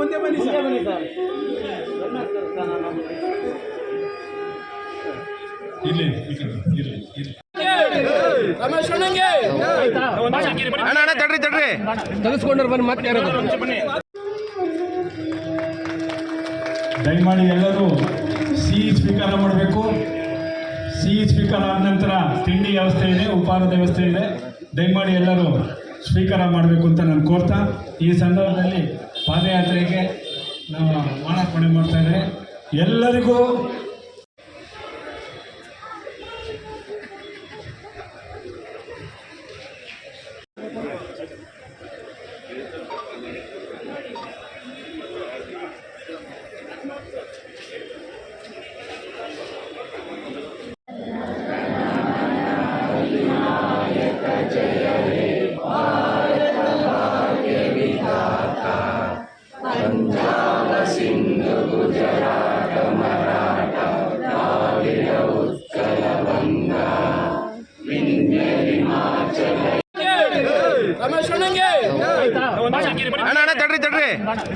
ಮುಂದೆ ಮುಂದೆ ಬನ್ನಿ ಮುಂದೆ ಸರ್. ಬನ್ನಿ ಸರ್. ಇರ್ಲಿ ಇರ್ಲಿ ಅಣ್ಣ ಅಣ್ಣ ತಡ್ರಿ ತಡ್ರಿ. ತೆಗೆಸ್ಕೊಂಡ್ರೆ ಬನ್ನಿ ಮತ್ತೆ ಯಾರು ದಯಮಾಡಿ ಎಲ್ಲರೂ ಸಿಹಿ ಸ್ವೀಕಾರ ಮಾಡಬೇಕು. ಸಿಹಿ ಸ್ವೀಕಾರ ಆದ ನಂತರ ತಿಂಡಿ ವ್ಯವಸ್ಥೆ ಇದೆ ಉಪಹಾರದ ವ್ಯವಸ್ಥೆ ಇದೆ. ದಯಮಾಡಿ ಎಲ್ಲರೂ ಸ್ವೀಕಾರ ಮಾಡಬೇಕು ಅಂತ ನಾನು ಕೋರ್ತಾ ಈ ಸಂದರ್ಭದಲ್ಲಿ ಪಾದಯಾತ್ರೆಗೆ ನಮ್ಮ ಮಾಲಾರ್ಪಣೆ ಮಾಡ್ತಾ ಇದ್ದಾರೆ. ಎಲ್ಲರಿಗೂ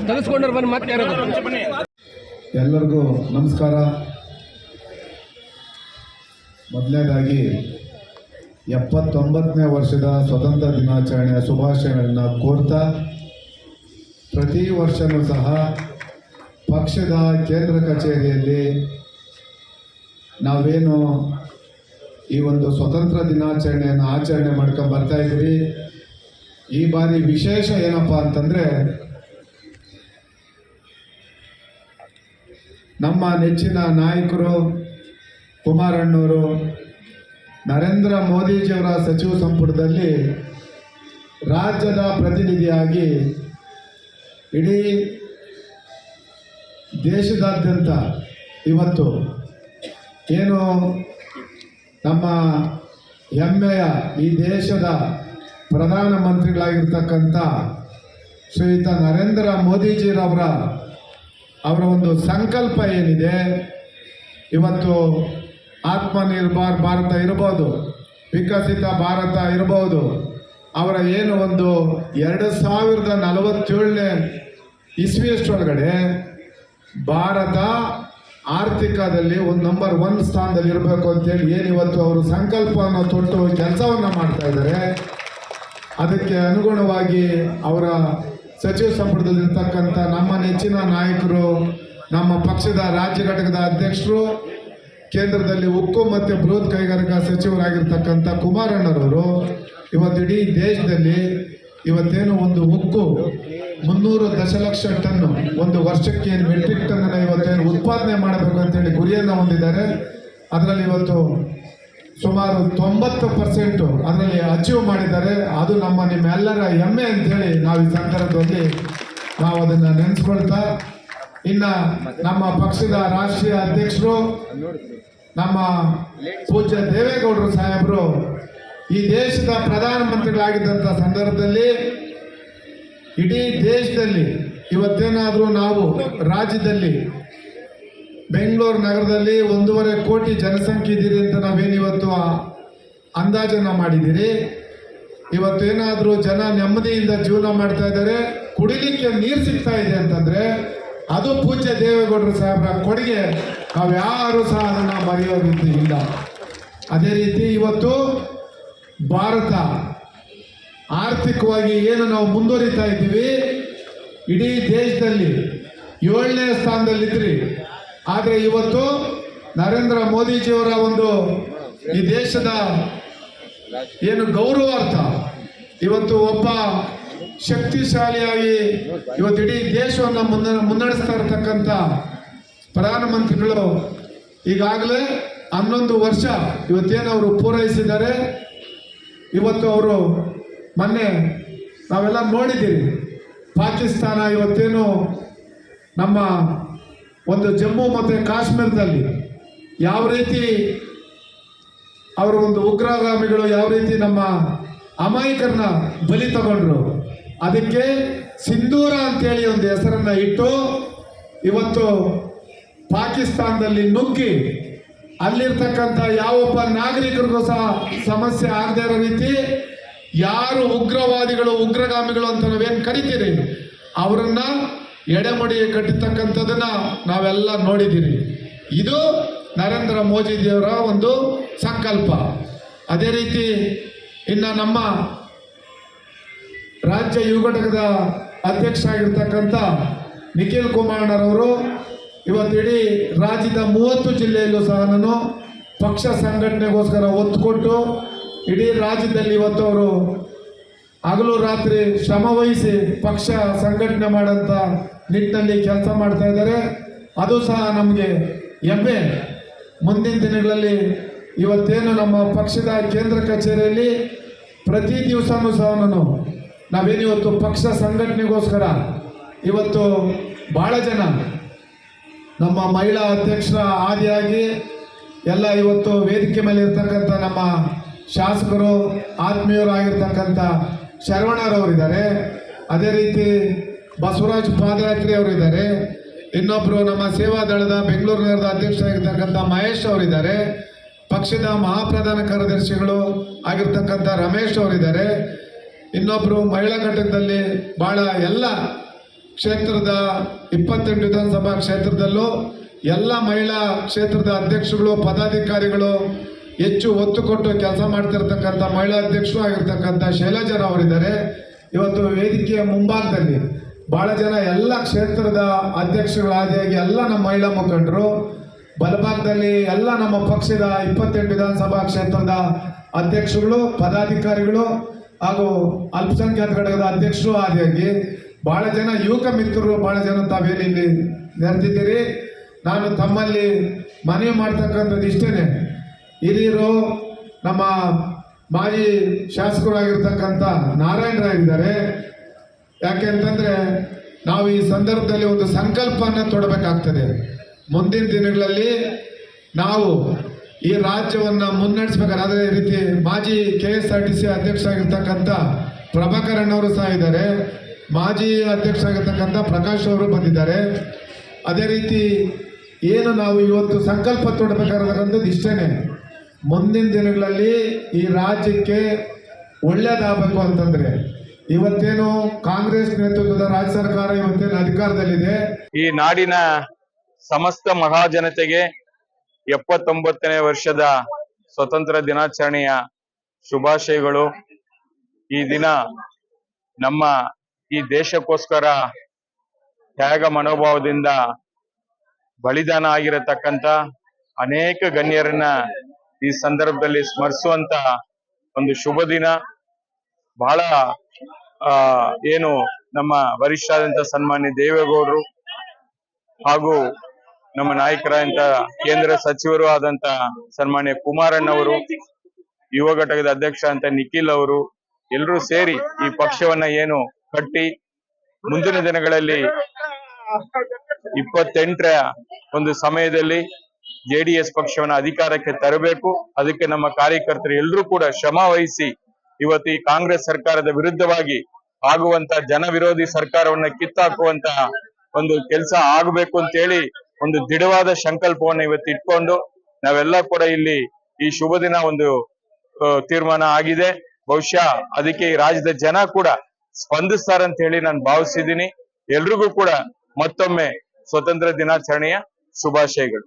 ತೆಗೆಸ್ಕೊಂಡ್ರೆ ಬನ್ನಿ ಮತ್ತೆ ಎಲ್ಲರಿಗೂ ನಮಸ್ಕಾರ. ಮೊದಲನೇದಾಗಿ, ಎಪ್ಪತ್ತೊಂಬತ್ತನೇ ವರ್ಷದ ಸ್ವತಂತ್ರ ದಿನಾಚರಣೆಯ ಶುಭಾಶಯಗಳನ್ನು ಕೋರ್ತಾ, ಪ್ರತಿ ವರ್ಷವೂ ಸಹ ಪಕ್ಷದ ಕೇಂದ್ರ ಕಚೇರಿಯಲ್ಲಿ ನಾವೇನು ಈ ಒಂದು ಸ್ವತಂತ್ರ ದಿನಾಚರಣೆಯನ್ನು ಆಚರಣೆ ಮಾಡ್ಕೊಂಡು ಬರ್ತಾ ಇದ್ದೀವಿ. ಈ ಬಾರಿ ವಿಶೇಷ ಏನಪ್ಪ ಅಂತಂದರೆ ನಮ್ಮ ನೆಚ್ಚಿನ ನಾಯಕರು, ಕುಮಾರಣ್ಣವರು, ನರೇಂದ್ರ ಮೋದಿಜಿಯವರ ಸಚಿವ ಸಂಪುಟದಲ್ಲಿ ರಾಜ್ಯದ ಪ್ರತಿನಿಧಿಯಾಗಿ ಇಡೀ ದೇಶದಾದ್ಯಂತ ಇವತ್ತು ಏನು ನಮ್ಮ ಹೆಮ್ಮೆಯ ಈ ದೇಶದ ಪ್ರಧಾನಮಂತ್ರಿಗಳಾಗಿರ್ತಕ್ಕಂಥ ಶ್ರೀಯುತ ನರೇಂದ್ರ ಮೋದಿಜಿರವರ ಅವರ ಒಂದು ಸಂಕಲ್ಪ ಏನಿದೆ? ಇವತ್ತು ಆತ್ಮನಿರ್ಭರ್ ಭಾರತ ಇರ್ಬೋದು, ವಿಕಸಿತ ಭಾರತ ಇರ್ಬೋದು. ಅವರ ಏನು ಒಂದು ಎರಡು ಸಾವಿರದ ನಲವತ್ತೇಳನೇ ಇಸ್ವಿಯಷ್ಟೊಳಗಡೆ ಭಾರತ ಆರ್ಥಿಕದಲ್ಲಿ ಒಂದು ನಂಬರ್ ಒನ್ ಸ್ಥಾನದಲ್ಲಿ ಇರಬೇಕು ಅಂತೇಳಿ ಏನು ಇವತ್ತು ಅವರು ಸಂಕಲ್ಪವನ್ನು ತೊಟ್ಟು ಕೆಲಸವನ್ನು ಮಾಡ್ತಾ ಇದ್ದಾರೆ. ಅದಕ್ಕೆ ಅನುಗುಣವಾಗಿ ಅವರ ಸಚಿವ ಸಂಪುಟದಲ್ಲಿರ್ತಕ್ಕಂಥ ನಮ್ಮ ನೆಚ್ಚಿನ ನಾಯಕರು, ನಮ್ಮ ಪಕ್ಷದ ರಾಜ್ಯ ಘಟಕದ ಅಧ್ಯಕ್ಷರು, ಕೇಂದ್ರದಲ್ಲಿ ಉಕ್ಕು ಮತ್ತು ಬೃಹತ್ ಕೈಗಾರಿಕಾ ಸಚಿವರಾಗಿರ್ತಕ್ಕಂಥ ಕುಮಾರಣ್ಣರವರು, ಇವತ್ತು ಇಡೀ ದೇಶದಲ್ಲಿ ಇವತ್ತೇನು ಒಂದು ಉಕ್ಕು ಮುನ್ನೂರು ದಶಲಕ್ಷ ಟನ್ ಒಂದು ವರ್ಷಕ್ಕೆ ಏನು ಮೆಟ್ರಿಕ್ ಟನ್ ಇವತ್ತೇನು ಉತ್ಪಾದನೆ ಮಾಡಬೇಕು ಅಂತೇಳಿ ಗುರಿಯನ್ನು ಹೊಂದಿದ್ದಾರೆ. ಅದರಲ್ಲಿ ಇವತ್ತು ಸುಮಾರು ತೊಂಬತ್ತು ಪರ್ಸೆಂಟು ಅದರಲ್ಲಿ ಅಚೀವ್ ಮಾಡಿದ್ದಾರೆ. ಅದು ನಮ್ಮ ನಿಮ್ಮೆಲ್ಲರ ಹೆಮ್ಮೆ ಅಂತೇಳಿ ನಾವು ಈ ಸಂದರ್ಭದಲ್ಲಿ ನಾವು ಅದನ್ನು ನೆನೆಸ್ಕೊಳ್ತಾ, ಇನ್ನು ನಮ್ಮ ಪಕ್ಷದ ರಾಷ್ಟ್ರೀಯ ಅಧ್ಯಕ್ಷರು, ನಮ್ಮ ಪೂಜ್ಯ ದೇವೇಗೌಡರು ಸಾಹೇಬರು, ಈ ದೇಶದ ಪ್ರಧಾನಮಂತ್ರಿಗಳಾಗಿದ್ದಂಥ ಸಂದರ್ಭದಲ್ಲಿ ಇಡೀ ದೇಶದಲ್ಲಿ ಇವತ್ತೇನಾದರೂ ನಾವು ರಾಜ್ಯದಲ್ಲಿ ಬೆಂಗಳೂರು ನಗರದಲ್ಲಿ ಒಂದೂವರೆ ಕೋಟಿ ಜನಸಂಖ್ಯೆ ಇದ್ದೀರಿ ಅಂತ ನಾವೇನಿವತ್ತು ಅಂದಾಜನ್ನು ಮಾಡಿದ್ದೀರಿ? ಇವತ್ತೇನಾದರೂ ಜನ ನೆಮ್ಮದಿಯಿಂದ ಜೀವನ ಮಾಡ್ತಾ ಇದ್ದಾರೆ, ಕುಡಿಲಿಕ್ಕೆ ನೀರು ಸಿಗ್ತಾ ಇದೆ ಅಂತಂದರೆ ಅದು ಪೂಜ್ಯ ದೇವೇಗೌಡರು ಸಾಹೇಬರ ಕೊಡುಗೆ. ನಾವು ಯಾರು ಸಹ ಅದನ್ನು ಮರೆಯೋ ರೀತಿ ಇಲ್ಲ ಅದೇ ರೀತಿ ಇವತ್ತು ಭಾರತ ಆರ್ಥಿಕವಾಗಿ ಏನು ನಾವು ಮುಂದುವರಿತಾ ಇದ್ದೀವಿ, ಇಡೀ ದೇಶದಲ್ಲಿ ಏಳನೇ ಸ್ಥಾನದಲ್ಲಿದ್ರಿ. ಆದರೆ ಇವತ್ತು ನರೇಂದ್ರ ಮೋದಿಜಿಯವರ ಒಂದು ಈ ದೇಶದ ಏನು ಗೌರವಾರ್ಥ, ಇವತ್ತು ಒಬ್ಬ ಶಕ್ತಿಶಾಲಿಯಾಗಿ ಇವತ್ತು ಇಡೀ ದೇಶವನ್ನು ಮುನ್ನ, ಮುನ್ನಡೆಸ್ತಾ ಇರತಕ್ಕಂಥ ಪ್ರಧಾನಮಂತ್ರಿಗಳು ಈಗಾಗಲೇ ಹನ್ನೊಂದು ವರ್ಷ ಇವತ್ತೇನು ಅವರು ಪೂರೈಸಿದ್ದಾರೆ. ಇವತ್ತು ಅವರು ಮೊನ್ನೆ ನಾವೆಲ್ಲ ನೋಡಿದ್ದೀರಿ. ಪಾಕಿಸ್ತಾನ ಇವತ್ತೇನು ನಮ್ಮ ಒಂದು ಜಮ್ಮು ಮತ್ತು ಕಾಶ್ಮೀರದಲ್ಲಿ ಯಾವ ರೀತಿ ಅವರ ಒಂದು ಉಗ್ರಗಾಮಿಗಳು ಯಾವ ರೀತಿ ನಮ್ಮ ಅಮಾಯಕರನ್ನ ಬಲಿ ತಗೊಂಡ್ರು, ಅದಕ್ಕೆ ಸಿಂಧೂರ ಅಂತೇಳಿ ಒಂದು ಹೆಸರನ್ನು ಇಟ್ಟು ಇವತ್ತು ಪಾಕಿಸ್ತಾನದಲ್ಲಿ ನುಗ್ಗಿ ಅಲ್ಲಿರ್ತಕ್ಕಂಥ ಯಾವೊಬ್ಬ ನಾಗರಿಕರಿಗೂ ಸಹ ಸಮಸ್ಯೆ ಆಗದೇ ಇರೋ ರೀತಿ ಯಾರು ಉಗ್ರವಾದಿಗಳು, ಉಗ್ರಗಾಮಿಗಳು ಅಂತ ನಾವೇನು ಕರಿತೀರಿ? ಅವರನ್ನ ಎಡೆಮಡಿ ಕಟ್ಟಿರ್ತಕ್ಕಂಥದ್ದನ್ನ ನಾವೆಲ್ಲ ನೋಡಿದ್ದೀರಿ. ಇದು ನರೇಂದ್ರ ಮೋದಿಜಿಯವರ ಒಂದು ಸಂಕಲ್ಪ. ಅದೇ ರೀತಿ ಇನ್ನು ನಮ್ಮ ರಾಜ್ಯ ಯುವ ಘಟಕದ ಅಧ್ಯಕ್ಷ ಆಗಿರ್ತಕ್ಕಂಥ ನಿಖಿಲ್ ಕುಮಾರ್ನರವರು ಇವತ್ತು ಇಡೀ ರಾಜ್ಯದ ಮೂವತ್ತು ಜಿಲ್ಲೆಯಲ್ಲೂ ಸಹ ನಾನು ಪಕ್ಷ ಸಂಘಟನೆಗೋಸ್ಕರ ಒತ್ತು ಕೊಟ್ಟು ಇಡೀ ರಾಜ್ಯದಲ್ಲಿ ಇವತ್ತು ಅವರು ಹಗಲು ರಾತ್ರಿ ಶ್ರಮ ವಹಿಸಿ ಪಕ್ಷ ಸಂಘಟನೆ ಮಾಡೋಂಥ ನಿಟ್ಟಿನಲ್ಲಿ ಕೆಲಸ ಮಾಡ್ತಾ ಇದ್ದಾರೆ. ಅದು ಸಹ ನಮಗೆ ಹೆಮ್ಮೆ. ಮುಂದಿನ ದಿನಗಳಲ್ಲಿ ಇವತ್ತೇನು ನಮ್ಮ ಪಕ್ಷದ ಕೇಂದ್ರ ಕಚೇರಿಯಲ್ಲಿ ಪ್ರತಿ ದಿವಸನೂ ಸಹ ನಾನು ನಾವೇನಿವತ್ತು ಪಕ್ಷ ಸಂಘಟನೆಗೋಸ್ಕರ ಇವತ್ತು ಭಾಳ ಜನ ನಮ್ಮ ಮಹಿಳಾ ಅಧ್ಯಕ್ಷರ ಆದಿಯಾಗಿ ಎಲ್ಲ ಇವತ್ತು ವೇದಿಕೆ ಮೇಲೆ ಇರ್ತಕ್ಕಂಥ ನಮ್ಮ ಶಾಸಕರು ಆತ್ಮೀಯರಾಗಿರ್ತಕ್ಕಂಥ ಶರವಣರವರಿದ್ದಾರೆ. ಅದೇ ರೀತಿ ಬಸವರಾಜ್ ಪಾದಯಾತ್ರಿ ಅವರಿದ್ದಾರೆ ಇನ್ನೊಬ್ಬರು ನಮ್ಮ ಸೇವಾ ದಳದ ಬೆಂಗಳೂರು ನಗರದ ಅಧ್ಯಕ್ಷರಾಗಿರ್ತಕ್ಕಂಥ ಮಹೇಶ್ ಅವರಿದ್ದಾರೆ. ಪಕ್ಷದ ಮಹಾಪ್ರಧಾನ ಕಾರ್ಯದರ್ಶಿಗಳು ಆಗಿರ್ತಕ್ಕಂಥ ರಮೇಶ್ ಅವರಿದ್ದಾರೆ. ಇನ್ನೊಬ್ಬರು ಮಹಿಳಾ ಘಟಕದಲ್ಲಿ ಭಾಳ ಎಲ್ಲ ಕ್ಷೇತ್ರದ ಇಪ್ಪತ್ತೆಂಟು ವಿಧಾನಸಭಾ ಕ್ಷೇತ್ರದಲ್ಲೂ ಎಲ್ಲ ಮಹಿಳಾ ಕ್ಷೇತ್ರದ ಅಧ್ಯಕ್ಷಗಳು ಪದಾಧಿಕಾರಿಗಳು ಹೆಚ್ಚು ಒತ್ತು ಕೊಟ್ಟು ಕೆಲಸ ಮಾಡ್ತಿರ್ತಕ್ಕಂಥ ಮಹಿಳಾ ಅಧ್ಯಕ್ಷರು ಆಗಿರ್ತಕ್ಕಂಥ ಶೈಲಜರ ಅವರಿದ್ದಾರೆ ಇವತ್ತು ವೇದಿಕೆಯ ಮುಂಭಾಗದಲ್ಲಿ ಭಾಳ ಜನ ಎಲ್ಲ ಕ್ಷೇತ್ರದ ಅಧ್ಯಕ್ಷಗಳಾದಿಯಾಗಿ ಎಲ್ಲ ನಮ್ಮ ಮಹಿಳಾ ಮುಖಂಡರು, ಬಲಭಾಗದಲ್ಲಿ ಎಲ್ಲ ನಮ್ಮ ಪಕ್ಷದ ಇಪ್ಪತ್ತೆಂಟು ವಿಧಾನಸಭಾ ಕ್ಷೇತ್ರದ ಅಧ್ಯಕ್ಷಗಳು ಪದಾಧಿಕಾರಿಗಳು ಹಾಗೂ ಅಲ್ಪಸಂಖ್ಯಾತ ಘಟಕದ ಅಧ್ಯಕ್ಷರು ಆದಿಯಾಗಿ ಬಹಳ ಜನ ಯುವಕ ಮಿತ್ರರು, ಬಹಳ ಜನ ತಾವೇನಿಲ್ಲಿ ನೆರೆದಿದ್ದೀರಿ. ನಾನು ತಮ್ಮಲ್ಲಿ ಮನವಿ ಮಾಡ್ತಕ್ಕಂಥದ್ದು ಇಷ್ಟೇನೆ. ಹಿರಿಯರು, ನಮ್ಮ ಮಾಜಿ ಶಾಸಕರಾಗಿರ್ತಕ್ಕಂಥ ಯಾಕೆ ಅಂತಂದರೆ, ನಾವು ಈ ಸಂದರ್ಭದಲ್ಲಿ ಒಂದು ಸಂಕಲ್ಪವನ್ನು ತೊಡಬೇಕಾಗ್ತದೆ. ಮುಂದಿನ ದಿನಗಳಲ್ಲಿ ನಾವು ಈ ರಾಜ್ಯವನ್ನು ಮುನ್ನಡೆಸ್ಬೇಕಾದ್ರೆ, ಅದೇ ರೀತಿ ಮಾಜಿ K S R T C ಅಧ್ಯಕ್ಷರಾಗಿರ್ತಕ್ಕಂಥ Prabhakaran ಅವರು ಸಹ ಇದ್ದಾರೆ. ಮಾಜಿ ಅಧ್ಯಕ್ಷರಾಗಿರ್ತಕ್ಕಂಥ ಪ್ರಕಾಶ್ ಅವರು ಬಂದಿದ್ದಾರೆ. ಅದೇ ರೀತಿ ಏನು ನಾವು ಇವತ್ತು ಸಂಕಲ್ಪ ತೊಡಬೇಕಾಗಿರ್ತಕ್ಕಂಥದ್ದು ಇಷ್ಟೇನೆ ಮುಂದಿನ ದಿನಗಳಲ್ಲಿ ಈ ರಾಜ್ಯಕ್ಕೆ ಒಳ್ಳೇದಾಗಬೇಕು ಅಂತಂದ್ರೆ ಇವತ್ತೇನು ಕಾಂಗ್ರೆಸ್ ನೇತೃತ್ವದ ರಾಜ್ಯ ಸರ್ಕಾರ ಇವತ್ತೇನು ಅಧಿಕಾರದಲ್ಲಿದೆ? ಈ ನಾಡಿನ ಸಮಸ್ತ ಮಹಾಜನತೆಗೆ ಎಪ್ಪತ್ತೊಂಬತ್ತನೇ ವರ್ಷದ ಸ್ವತಂತ್ರ ದಿನಾಚರಣೆಯ ಶುಭಾಶಯಗಳು. ಈ ದಿನ ನಮ್ಮ ಈ ದೇಶಕ್ಕೋಸ್ಕರ ತ್ಯಾಗ ಮನೋಭಾವದಿಂದ ಬಲಿದಾನ ಆಗಿರತಕ್ಕಂತ ಅನೇಕ ಗಣ್ಯರನ್ನ ಈ ಸಂದರ್ಭದಲ್ಲಿ ಸ್ಮರಿಸುವಂತ ಒಂದು ಶುಭ ದಿನ. ಬಹಳ, ಆ, ಏನು ನಮ್ಮ ವರಿಷ್ಠಾದಂತ ಸನ್ಮಾನ್ಯ ದೇವೇಗೌಡರು ಹಾಗೂ ನಮ್ಮ ನಾಯಕರಾದಂತ ಕೇಂದ್ರ ಸಚಿವರು ಆದಂತ ಸನ್ಮಾನ್ಯ ಕುಮಾರಣ್ಣವರು ಯುವ ಘಟಕದ ಅಧ್ಯಕ್ಷ ಅಂತ ನಿಖಿಲ್ ಅವರು ಎಲ್ಲರೂ ಸೇರಿ ಈ ಪಕ್ಷವನ್ನ ಏನು ಕಟ್ಟಿ ಮುಂದಿನ ದಿನಗಳಲ್ಲಿ ಇಪ್ಪತ್ತೆಂಟರ ಒಂದು ಸಮಯದಲ್ಲಿ ಜೆಡಿಎಸ್ ಪಕ್ಷವನ್ನ ಅಧಿಕಾರಕ್ಕೆ ತರಬೇಕು. ಅದಕ್ಕೆ ನಮ್ಮ ಕಾರ್ಯಕರ್ತರು ಎಲ್ಲರೂ ಕೂಡ ಶ್ರಮ ವಹಿಸಿ ಇವತ್ತು ಈ ಕಾಂಗ್ರೆಸ್ ಸರ್ಕಾರದ ವಿರುದ್ಧವಾಗಿ ಆಗುವಂತ ಜನ ವಿರೋಧಿ ಸರ್ಕಾರವನ್ನ ಕಿತ್ತಾಕುವಂತಹ ಒಂದು ಕೆಲಸ ಆಗಬೇಕು ಅಂತೇಳಿ ಒಂದು ದೃಢವಾದ ಸಂಕಲ್ಪವನ್ನ ಇವತ್ತು ಇಟ್ಕೊಂಡು ನಾವೆಲ್ಲ ಕೂಡ ಇಲ್ಲಿ ಈ ಶುಭ ದಿನ ಒಂದು ತೀರ್ಮಾನ ಆಗಿದೆ. ಬಹುಶಃ ಅದಕ್ಕೆ ಈ ರಾಜ್ಯದ ಜನ ಕೂಡ ಸ್ಪಂದಿಸ್ತಾರಂತ ಹೇಳಿ ನಾನು ಭಾವಿಸಿದ್ದೀನಿ. ಎಲ್ರಿಗೂ ಕೂಡ ಮತ್ತೊಮ್ಮೆ ಸ್ವತಂತ್ರ ದಿನಾಚರಣೆಯ ಶುಭಾಶಯಗಳು.